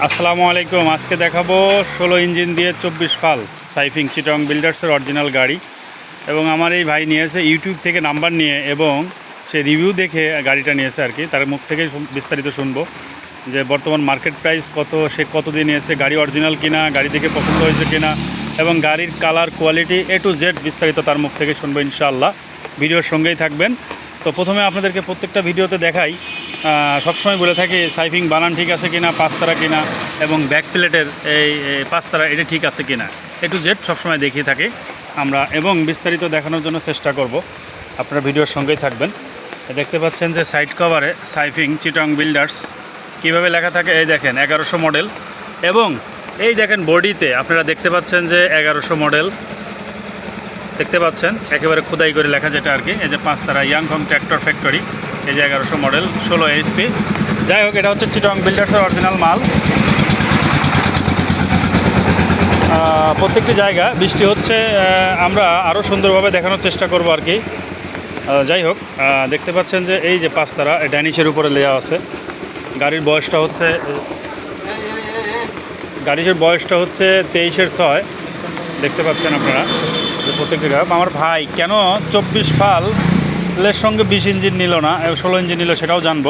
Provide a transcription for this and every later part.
আসসালামু আলাইকুম। আজকে দেখাবো ষোলো ইঞ্জিন দিয়ে চব্বিশ ফাল সাইফিং চিটং বিল্ডার্সের অরিজিনাল গাড়ি। এবং আমার এই ভাই নিয়েছে ইউটিউব থেকে নাম্বার নিয়ে এবং সে রিভিউ দেখে গাড়িটা নিয়েছে আর কি। তার মুখ শুন- বিস্তারিত শুনব যে বর্তমান মার্কেট প্রাইস কত, সে কত দিয়ে নিয়েছে, গাড়ি অরিজিনাল কিনা, গাড়ি দেখে পছন্দ হয়েছে কিনা এবং গাড়ির colour, quality A to Z বিস্তারিত তার মুখ থেকে শুনব ইনশাআল্লাহ। ভিডিওর সঙ্গেই থাকবেন। তো প্রথমে আপনাদেরকে প্রত্যেকটা ভিডিওতে দেখাই সবসময় বলে থাকি, সাইফিং বানান ঠিক আছে কিনা, পাঁচতারা কিনা, এবং ব্যাক প্লেটের এই পাঁচতারা, এটা ঠিক আছে কিনা। এ টু জেড সবসময় দেখিয়ে থাকি আমরা, এবং বিস্তারিত দেখানোর জন্য চেষ্টা করব। আপনারা ভিডিওর সঙ্গেই থাকবেন। দেখতে পাচ্ছেন যে সাইড কভারে সাইফিং চিটং বিল্ডার্স কীভাবে লেখা থাকে, এই দেখেন, এগারোশো মডেল এবং এই দেখেন বডিতে আপনারা দেখতে পাচ্ছেন যে এগারোশো মডেল দেখতে পাচ্ছেন? একেবারে খোদাই করে লেখা যেটা আর কি, এই যে পাঁচতারা ইয়াংহং ট্র্যাক্টর ফ্যাক্টরি এই যে এগারোশো মডেল, ষোলো এইচপি যাই হোক, এটা হচ্ছে চিটং বিল্ডার্সের অরিজিনাল মাল। প্রত্যেকটি জায়গা, বৃষ্টি হচ্ছে আমরা আরও সুন্দরভাবে দেখানোর চেষ্টা করব আর কি। যাই হোক দেখতে পাচ্ছেন যে এই যে পাঁচতারা ড্যানিশের উপরে লেয়া আছে। গাড়ির বয়সটা হচ্ছে, গাড়ির বয়সটা হচ্ছে তেইশের ছয়। দেখতে পাচ্ছেন আপনারা প্রত্যেকটি আমার ভাই, কেন চব্বিশ ফালের সঙ্গে বিশ ইঞ্জিন নিল না ষোলো ইঞ্জিন নিল সেটাও জানব।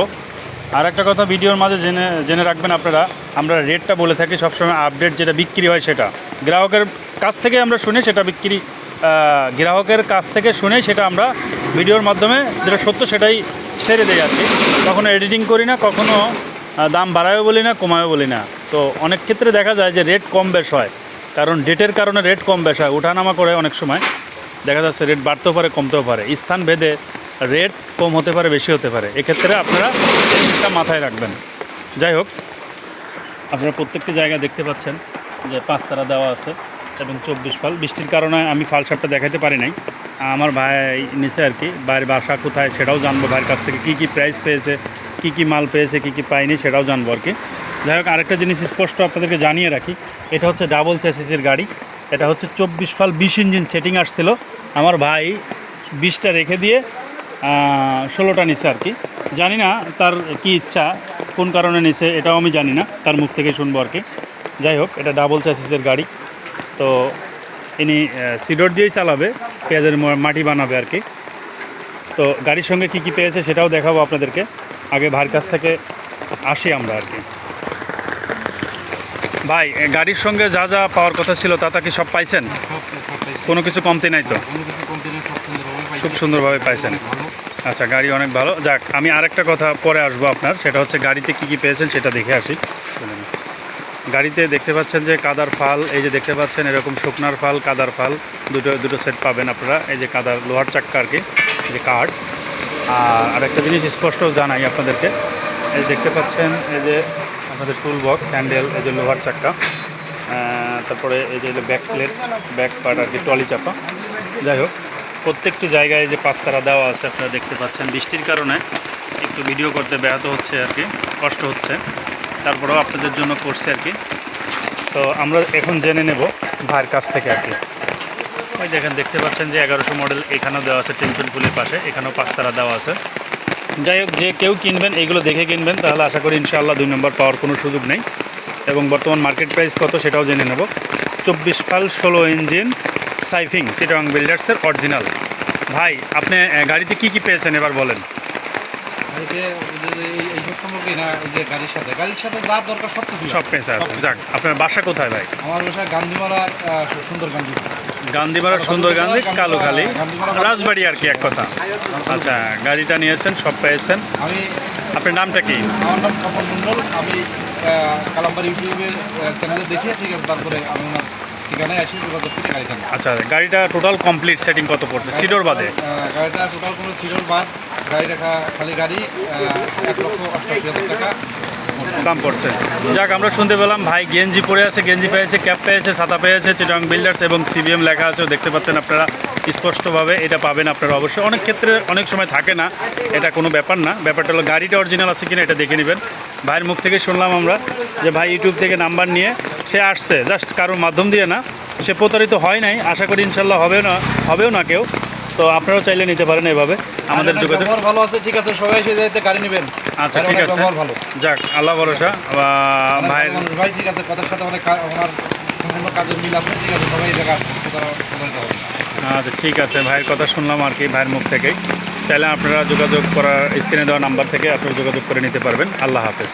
আর একটা কথা ভিডিওর মাঝে জেনে জেনে রাখবেন আপনারা, আমরা রেটটা বলে থাকি সবসময় আপডেট যেটা বিক্রি হয় সেটা। গ্রাহকের কাছ থেকে আমরা শুনি, সেটা বিক্রি গ্রাহকের কাছ থেকে শুনে সেটা আমরা ভিডিওর মাধ্যমে যেটা সত্য সেটাই ছেড়ে আর কি কখনো এডিটিং করি না, কখনো দাম বাড়ায়ও বলি না, কমায়ও বলি না। তো অনেক ক্ষেত্রে দেখা যায় যে রেট কম বেশ হয়, কারণ ডেটের কারণে রেট কম বেশ হয় ওঠানামা করে অনেক সময়। দেখা যাচ্ছে রেট বাড়তেও পারে, কমতেও পারে। স্থান ভেদে রেট কম হতে পারে, বেশি হতে পারে। এক্ষেত্রে আপনারা জিনিসটা মাথায় রাখবেন। যাই হোক, আপনারা প্রত্যেকটি জায়গা দেখতে পাচ্ছেন যে পাঁচতারা দেওয়া আছে এবং চব্বিশ ফাল বৃষ্টির কারণে আমি ফাল শাপটা দেখাতে পারি নাই। আমার ভাই নিচে আর কি বাইরের বাসা কোথায় সেটাও জানব। ভাইয়ের কাছ থেকে কী কী প্রাইস পেয়েছে, কী কী মাল পেয়েছে, কী কী পাইনি সেটাও জানব আর কি। যাই হোক, আরেকটা জিনিস স্পষ্ট আপনাদেরকে জানিয়ে রাখি। এটা হচ্ছে ডাবল চ্যাসিসের গাড়ি। এটা হচ্ছে চব্বিশ ফাল বিশ ইঞ্জিন সেটিং আসছিল। আমার ভাই বিশটা রেখে দিয়ে ষোলোটা নিছে আর কি। জানি না তার কি ইচ্ছা, কোন কারণে নিছে, এটাও আমি জানি না, তার মুখ থেকে শুনব আর কি। যাই হোক, এটা ডাবল চ্যাসিসের গাড়ি। তো ইনি সিডর দিয়েই চালাবে, পেঁয়াজের মাটি বানাবে আর কি। তো গাড়ির সঙ্গে কি কি পেয়েছে সেটাও দেখাবো আপনাদেরকে। আগে ভাইয়ের কাছ থেকে আসি আমরা আর কি। ভাই গাড়ির সঙ্গে যা যা পাওয়ার কথা ছিল তা তা কি সব পাইছেন? কোনো কিছু কমতি নাই তো? খুব সুন্দরভাবে পাইছেন। আচ্ছা গাড়ি অনেক ভালো। যাক আমি আরেকটা কথা পরে আসব আপনার। সেটা হচ্ছে গাড়িতে কি কি পেয়েছেন সেটা দেখে আসি। গাড়িতে দেখতে পাচ্ছেন যে কাদার ফাল এই যে দেখতে পাচ্ছেন এরকম শুকনার ফাল কাদার ফাল। দুটো দুটো সেট পাবেন আপনারা। এই যে কাদার লোহার চাক্কা আর কি এই যে কাঠ। আর আরেকটা জিনিস স্পষ্ট জানাই আপনাদেরকে। এই দেখতে পাচ্ছেন এই যে আপনাদের টুল বক্স হ্যান্ডেল এই যে লোহার চাক্কা তারপরে এই যে ব্যাক প্লেট ব্যাক পার্ট আর কি ট্রলি চাপা। যাই হোক, প্রত্যেকটি জায়গায় যে পাঁচতারা দেওয়া আছে, আপনারা দেখতে পাচ্ছেন। বৃষ্টির কারণে একটু ভিডিও করতে ব্যাহত হচ্ছে আর কি, কষ্ট হচ্ছে। তারপরেও আপনাদের জন্য করছে আর কি। তো আমরা এখন জেনে নেব ভাইয়ের কাছ থেকে আর কি। ওই দেখেন, দেখতে পাচ্ছেন যে এগারোশো মডেল এখানেও দেওয়া আছে টেনশন ফুলের পাশে, এখানেও পাঁচতারা দেওয়া আছে। যাই হোক যে কেউ কিনবেন এগুলো দেখে কিনবেন তাহলে আশা করি ইনশাআল্লাহ দুই নম্বর পাওয়ার কোনো সুযোগ নেই। এবং বর্তমান মার্কেট প্রাইস কত সেটাও জেনে নেব। চব্বিশ পাল ষোলো ইঞ্জিন সাইফিং চিটাং বিল্ডার্সের অরিজিনাল ভাই আপনি গাড়িতে কি কি পেয়েছেন এবার বলেন? গাড়িতে এই এইসব না যে গাড়ির সাথে। গাড়ির সাথে যা দরকার সব পেয়েছে যাক আপনার বাসা কোথায় ভাই? আমার বাসা গান্ধীমালার সুন্দর গান্ধী গান্ধীপাড়া সুন্দর গান্ধী কালোখালী। রাজবাড়ি আর কি এক কথা। আচ্ছা গাড়িটা নিয়েছেন সব পেয়েছেন। আপনার নামটা কি? আমার নাম মণ্ডল। আমি আহ, কালাম্বার ইউটিউবে চ্যানেলে দেখে ঠিক আছে তারপরে আমি ঠিকানায় আসি যোগাযোগ করে গাড়িটা আচ্ছা গাড়িটা টোটাল কমপ্লিট সেটিং কত পড়ছে? সিডোর বাদে? গাড়িটা টোটাল কোনো সিরিয়াল বাদ। গাড়ি রাখা খালি গাড়ি এক লক্ষ অষ্টআশি হাজার টাকা। দাম পড়ছে। যাক, আমরা শুনতে পেলাম, ভাই গেঞ্জি পরে আছে, গেঞ্জি পেয়েছে, ক্যাপ পেয়েছে, ছাতা পেয়েছে চিটং বিল্ডার্স এবং সিবিএম লেখা আছে দেখতে পাচ্ছেন আপনারা স্পষ্টভাবে, এটা পাবেন আপনারা অবশ্যই। অনেক ক্ষেত্রে অনেক সময় থাকে না, এটা কোনো ব্যাপার না। ব্যাপারটা হলো গাড়িটা অরিজিনাল আছে কিনা, এটা দেখে নেবেন। ভাইয়ের মুখ থেকে শুনলাম আমরা যে ভাই ইউটিউব থেকে নাম্বার নিয়ে, সে আসছে, জাস্ট কারোর মাধ্যম দিয়ে না, সে প্রতারিত হয় নাই, আশা করি ইনশাল্লাহ হবে না, হবেও না কেউ। তো আপনারাও চাইলে নিতে পারেন এভাবে আমাদের যোগাযোগ। ভালো আছে ঠিক আছে সবাই এসে যাইতে গাড়ি নেবেন। আচ্ছা, ঠিক আছে। ভালো। যাক আল্লাহ ভরসা। ভাইয়ের ভাই ঠিক আছে কথার সাথে অনেক ওনার সম্পূর্ণ কাজের মিল আছে ঠিক আছে সবাই জায়গা। আচ্ছা ঠিক আছে ভাইয়ের কথা শুনলাম আর কি ভাইয়ের মুখ থেকেই। চাইলে আপনারা যোগাযোগ করার স্ক্রিনে দেওয়া নাম্বার থেকে আপনারা যোগাযোগ করে নিতে পারবেন। আল্লাহ হাফেজ।